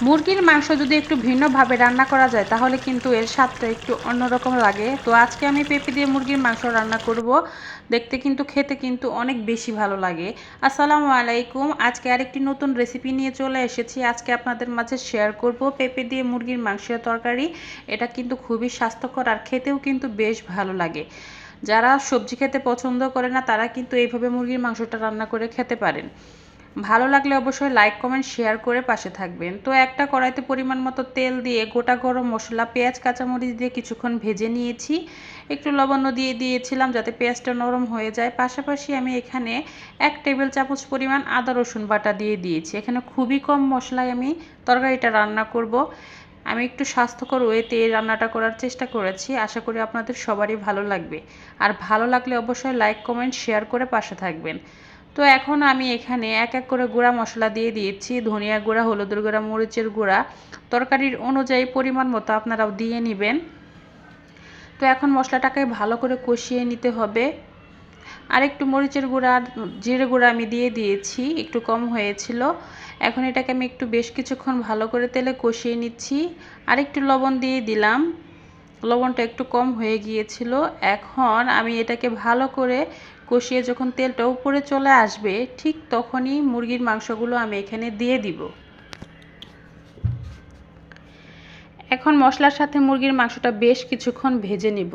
মুরগির মাংস যদি একটু ভিন্নভাবে রান্না করা যায়, তাহলে কিন্তু এর স্বাদটা একটু অন্যরকম লাগে। তো আজকে আমি পেঁপে দিয়ে মুরগির মাংস রান্না করব। দেখতে কিন্তু, খেতে কিন্তু অনেক বেশি ভালো লাগে। আসসালামু আলাইকুম। আজকে আরেকটি নতুন রেসিপি নিয়ে চলে এসেছি। আজকে আপনাদের মাঝে শেয়ার করব পেঁপে দিয়ে মুরগির মাংসের তরকারি। এটা কিন্তু খুবই স্বাস্থ্যকর আর খেতেও কিন্তু বেশ ভালো লাগে। যারা সবজি খেতে পছন্দ করে না, তারা কিন্তু এইভাবে মুরগির মাংসটা রান্না করে খেতে পারেন। ভালো লাগলে অবশ্যই লাইক কমেন্ট শেয়ার করে পাশে থাকবেন। তো একটা কড়াইতে পরিমাণ মতো তেল দিয়ে গোটা গরম মশলা, পেঁয়াজ, কাঁচামরিচ দিয়ে কিছুক্ষণ ভেজে নিয়েছি। একটু লবণ দিয়ে দিয়েছিলাম যাতে পেঁয়াজটা নরম হয়ে যায়। পাশাপাশি আমি এখানে এক টেবিল চামচ পরিমাণ আদা, রসুন বাটা দিয়ে দিয়েছি। এখানে খুবই কম মশলায় আমি তরকারিটা রান্না করব। আমি একটু স্বাস্থ্যকর ওয়েতে এই রান্নাটা করার চেষ্টা করেছি। আশা করি আপনাদের সবারই ভালো লাগবে। আর ভালো লাগলে অবশ্যই লাইক কমেন্ট শেয়ার করে পাশে থাকবেন। তো এখন আমি এখানে এক এক করে গুঁড়া মশলা দিয়ে দিয়েছি, ধনিয়া গুঁড়া, হলুদের গুঁড়া, মরিচের গুঁড়া। তরকারির অনুযায়ী পরিমাণ মতো আপনারাও দিয়ে নেবেন। তো এখন মশলাটাকে ভালো করে কষিয়ে নিতে হবে। আর একটু মরিচের গুঁড়া আর জিরে গুঁড়া আমি দিয়ে দিয়েছি, একটু কম হয়েছিল। এখন এটাকে আমি একটু বেশ কিছুক্ষণ ভালো করে তেলে কষিয়ে নিচ্ছি। আর একটু লবণ দিয়ে দিলাম। লবণটা একটু কম হয়ে গিয়েছিল। এখন আমি এটাকে ভালো করে কষিয়ে যখন তেলটা উপরে চলে আসবে, ঠিক তখনই মুরগির মাংসগুলো আমি এখানে দিয়ে দিব। এখন মশলার সাথে মুরগির মাংসটা বেশ কিছুক্ষণ ভেজে নিব।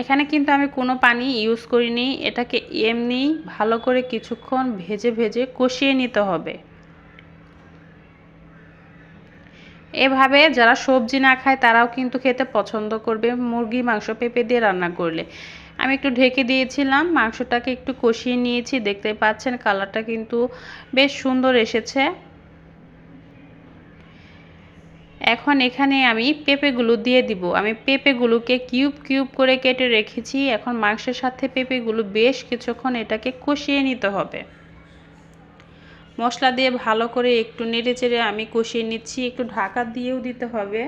এখানে কিন্তু আমি কোনো পানি ইউজ করিনি, এটাকে এমনি ভালো করে কিছুক্ষণ ভেজে ভেজে কষিয়ে নিতে হবে। এভাবে যারা সবজি না খায়, তারাও কিন্তু খেতে পছন্দ করবে। মুরগি, মাংস, পেঁপে দিয়ে রান্না করলে। আমি একটু ঢেকে দিয়েছিলাম, মাংসটাকে একটু কষিয়ে নিয়েছি। দেখতে পাচ্ছেন, কালারটা কিন্তু বেশ সুন্দর এসেছে। এখন এখানে আমি পেঁপেগুলো দিয়ে দিব। আমি পেঁপেগুলোকে কিউব কিউব করে কেটে রেখেছি। এখন মাংসের সাথে পেঁপেগুলো বেশ কিছুক্ষণ এটাকে কষিয়ে নিতে হবে। মশলা দিয়ে ভালো করে একটু নেড়ে চেড়ে আমি কষিয়ে নিচ্ছি। একটু ঢাকা দিয়েও দিতে হবে।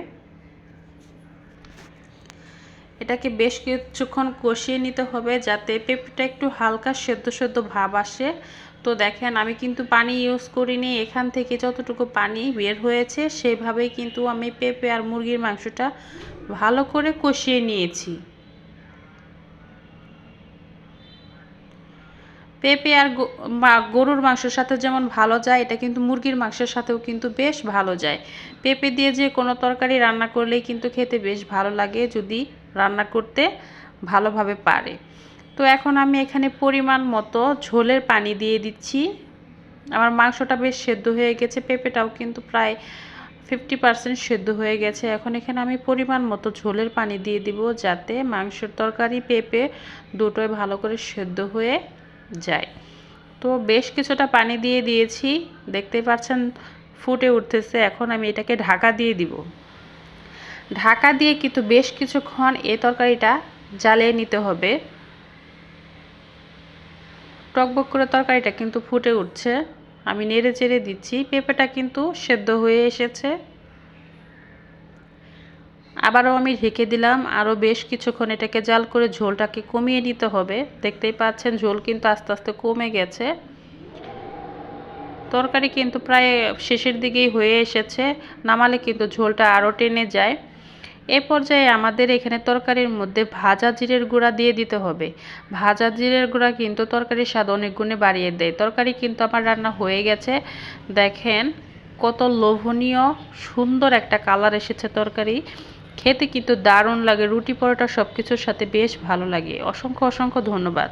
এটাকে বেশ কিছুক্ষণ কষিয়ে নিতে হবে যাতে পেঁপেটা একটু হালকা সেদ্ধ সেদ্ধ ভাব আসে। তো দেখেন, আমি কিন্তু পানি ইউজ করিনি। এখান থেকে যতটুকু পানি বের হয়েছে সেইভাবেই কিন্তু আমি পেঁপে আর মুরগির মাংসটা ভালো করে কষিয়ে নিয়েছি। পেঁপে আর গরুর মাংসের সাথে যেমন ভালো যায়, এটা কিন্তু মুরগির মাংসের সাথেও কিন্তু বেশ ভালো যায়। পেঁপে দিয়ে যে কোনো তরকারি রান্না করলেই কিন্তু খেতে বেশ ভালো লাগে যদি রান্না করতে ভালোভাবে পারে। তো এখন আমি এখানে পরিমাণ মতো ঝোলের পানি দিয়ে দিচ্ছি। আমার মাংসটা বেশ সেদ্ধ হয়ে গেছে, পেঁপেটাও কিন্তু প্রায় ফিফটি পারসেন্ট সেদ্ধ হয়ে গেছে। এখন এখানে আমি পরিমাণ মতো ঝোলের পানি দিয়ে দিব যাতে মাংসের তরকারি, পেঁপে দুটোই ভালো করে সেদ্ধ হয়ে যায় তো বেশ কিছুটা পানি দিয়ে দিয়েছি। দেখতেই পাচ্ছেন ফুটে উঠতেছে। এখন আমি এটাকে ঢাকা দিয়ে দিব। ঢাকা দিয়ে কিন্তু বেশ কিছুক্ষণ এ তরকারিটা জ্বালিয়ে নিতে হবে। টকবক করে তরকারিটা কিন্তু ফুটে উঠছে। আমি নেড়ে চেড়ে দিচ্ছি। পেঁপেটা কিন্তু সেদ্ধ হয়ে এসেছে। আবারও আমি ঢেকে দিলাম। আরও বেশ কিছুক্ষণ এটাকে জাল করে ঝোলটাকে কমিয়ে নিতে হবে। দেখতেই পাচ্ছেন ঝোল কিন্তু আস্তে আস্তে কমে গেছে। তরকারি কিন্তু প্রায় শেষের দিকেই হয়ে এসেছে। নামালে কিন্তু ঝোলটা আরও টেনে যায়। এ পর্যায়ে আমাদের এখানে তরকারির মধ্যে ভাজা জিরের গুঁড়া দিয়ে দিতে হবে। ভাজা জিরের গুঁড়া কিন্তু তরকারির স্বাদ অনেক গুণে বাড়িয়ে দেয়। তরকারি কিন্তু আমার রান্না হয়ে গেছে। দেখেন কত লোভনীয়, সুন্দর একটা কালার এসেছে তরকারি। খেতে কিন্তু দারুণ লাগে, রুটি পরোটা সব কিছুর সাথে বেশ ভালো লাগে। অসংখ্য অসংখ্য ধন্যবাদ।